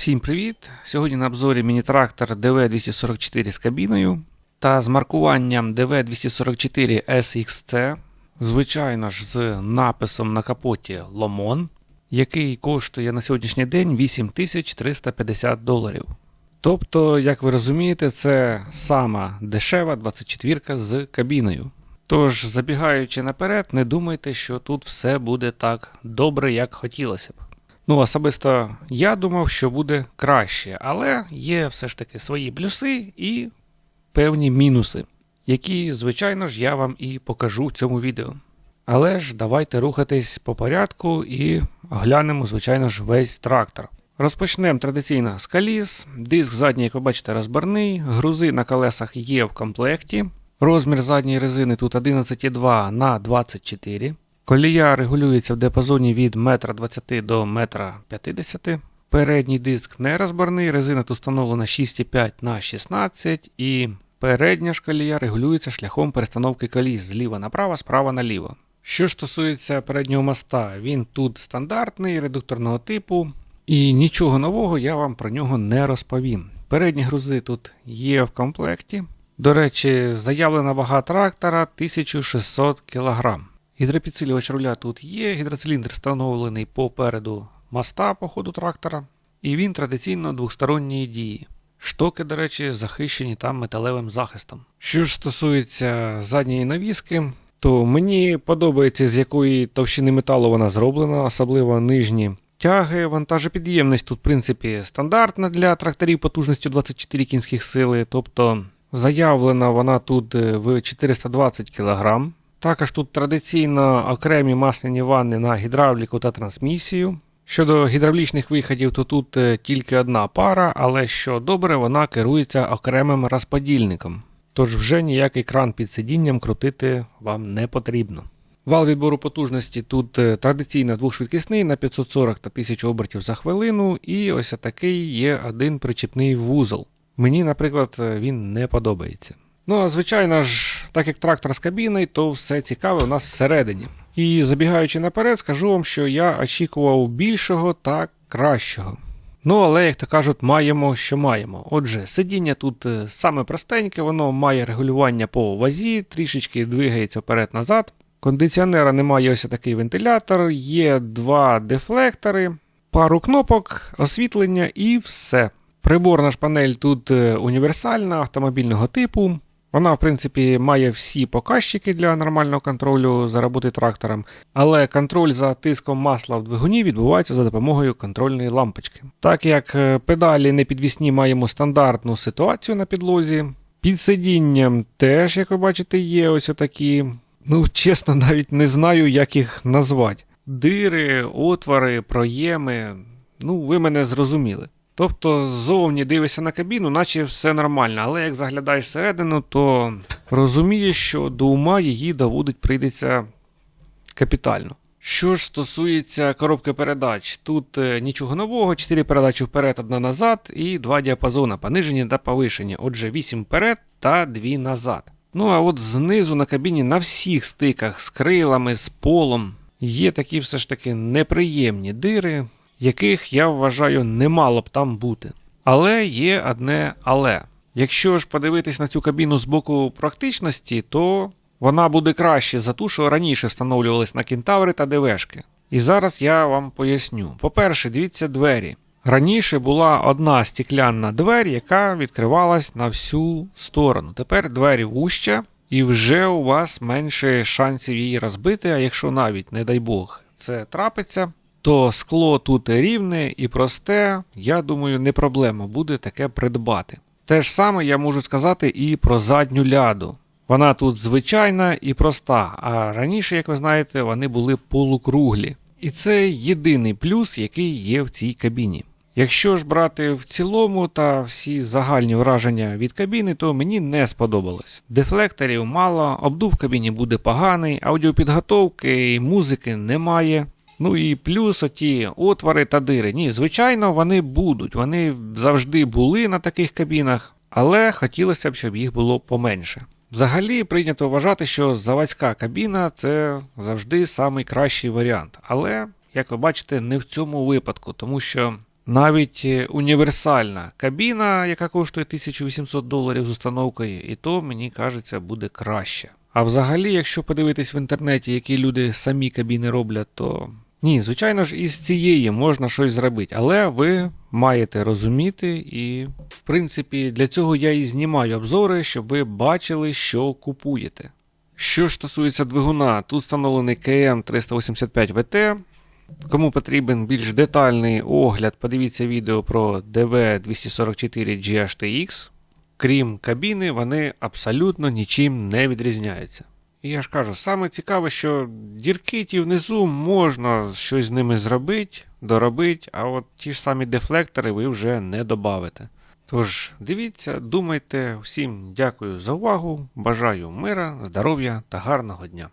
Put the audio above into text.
Всім привіт! Сьогодні на обзорі міні-трактор DV244 з кабіною та з маркуванням DV244 SXC, звичайно ж з написом на капоті Ломон, який коштує на сьогоднішній день 8350 доларів. Тобто, як ви розумієте, це сама дешева 24 з кабіною. Тож, забігаючи наперед, не думайте, що тут все буде так добре, як хотілося б. Ну, особисто я думав, що буде краще, але є все ж таки свої плюси і певні мінуси, які, звичайно ж, я вам і покажу в цьому відео. Але ж давайте рухатись по порядку і оглянемо, звичайно ж, весь трактор. Розпочнемо традиційно з коліс. Диск задній, як ви бачите, розбірний, грузи на колесах є в комплекті. Розмір задньої резини тут 11,2 на 24 Колія регулюється в диапазоні від 1,20 м до 1,50 м. Передній диск не розборний, резина тут встановлена 6,5 на 16 і передня ж колія регулюється шляхом перестановки коліс зліва направо, справа наліво. Що ж стосується переднього моста, він тут стандартний, редукторного типу, і нічого нового я вам про нього не розповім. Передні грузи тут є в комплекті. До речі, заявлена вага трактора 1600 кг. Гідропідсилювач руля тут є, гідроциліндр встановлений попереду моста по ходу трактора, і він традиційно двосторонньої дії. Штоки, до речі, захищені там металевим захистом. Що ж стосується задньої навіски, то мені подобається, з якої товщини металу вона зроблена, особливо нижні тяги. Вантажопідємність тут, в принципі, стандартна для тракторів потужністю 24 кінських сили, тобто заявлена вона тут в 420 кг. Також тут традиційно окремі масляні ванни на гідравліку та трансмісію. Щодо гідравлічних виходів, то тут е, тільки одна пара, але що добре, вона керується окремим розподільником. Тож вже ніякий кран під сидінням крутити вам не потрібно. Вал відбору потужності тут е, традиційно двохшвидкісний на 540 та 1000 обертів за хвилину, і ось такий є один причіпний вузол. Мені, наприклад, е, він не подобається. Ну, а звичайно ж, так як трактор з кабіною, то все цікаве у нас всередині. І забігаючи наперед, скажу вам, що я очікував більшого та кращого. Ну, але, як то кажуть, маємо, що маємо. Отже, сидіння тут е, саме простеньке, воно має регулювання по вазі, трішечки двигається вперед-назад. Кондиціонера немає ось такий вентилятор, є два дефлектори, пару кнопок, освітлення і все. Приборна ж панель тут е, універсальна, автомобільного типу. Вона, в принципі, має всі показчики для нормального контролю за роботи трактором, але контроль за тиском масла в двигуні відбувається за допомогою контрольної лампочки. Так як е, педалі непідвісні маємо стандартну ситуацію на підлозі, під сидінням теж, як ви бачите, є ось такі. Ну, чесно, навіть не знаю, як їх назвати. Дири, отвори, проєми. Ну, ви мене зрозуміли. Тобто ззовні дивишся на кабіну, наче все нормально, але як заглядаєш всередину, то розумієш, що до ума її доводить прийдеться капітально. Що ж стосується коробки передач, тут е, нічого нового, 4 передачі вперед, одна назад і два діапазони, понижені та повишені. Отже, 8 вперед та 2 назад. Ну а от знизу на кабіні на всіх стиках з крилами, з полом є такі все ж таки неприємні дири яких я вважаю не мало б там бути. Але є одне але. Якщо ж подивитись на цю кабіну з боку практичності, то вона буде краще за ту, що раніше встановлювались на кентаври та ДВшки. І зараз я вам поясню. По-перше, дивіться двері. Раніше була одна стеклянна двері, яка відкривалась на всю сторону. Тепер двері вуща, і вже у вас менше шансів її розбити, а якщо навіть, не дай Бог, це трапиться, то скло тут рівне і просте, я думаю, не проблема буде таке придбати. Те ж саме я можу сказати і про задню ляду. Вона тут звичайна і проста, а раніше, як ви знаєте, вони були полукруглі. І це єдиний плюс, який є в цій кабіні. Якщо ж брати в цілому та всі загальні враження від кабіни, то мені не сподобалось. Дефлекторів мало, обдув в кабіні буде поганий, аудіопідготовки і музики немає. Ну і плюс оті отвори та дири. Ні, звичайно, вони будуть. Вони завжди були на таких кабінах, але хотілося б, щоб їх було поменше. Взагалі прийнято вважати, що заводська кабіна це завжди найкращий варіант. Але, як ви бачите, не в цьому випадку, тому що Навіть е, універсальна кабіна, яка коштує 1800 доларів з установкою, і то, мені кажеться, буде краще. А взагалі, якщо подивитись в інтернеті, які люди самі кабіни роблять, то ні, звичайно ж, із цієї можна щось зробити, але ви маєте розуміти, і в принципі для цього я і знімаю обзори, щоб ви бачили, що купуєте. Що ж стосується двигуна, тут встановлений КМ385 ВТ. Кому потрібен більш детальний огляд, подивіться відео про DV244 GHTX. Крім кабіни, вони абсолютно нічим не відрізняються. І я ж кажу, саме цікаве, що дірки ті внизу можна щось з ними зробити, доробити, а от ті ж самі дефлектори ви вже не добавите. Тож, дивіться, думайте, всім дякую за увагу, бажаю мира, здоров'я та гарного дня.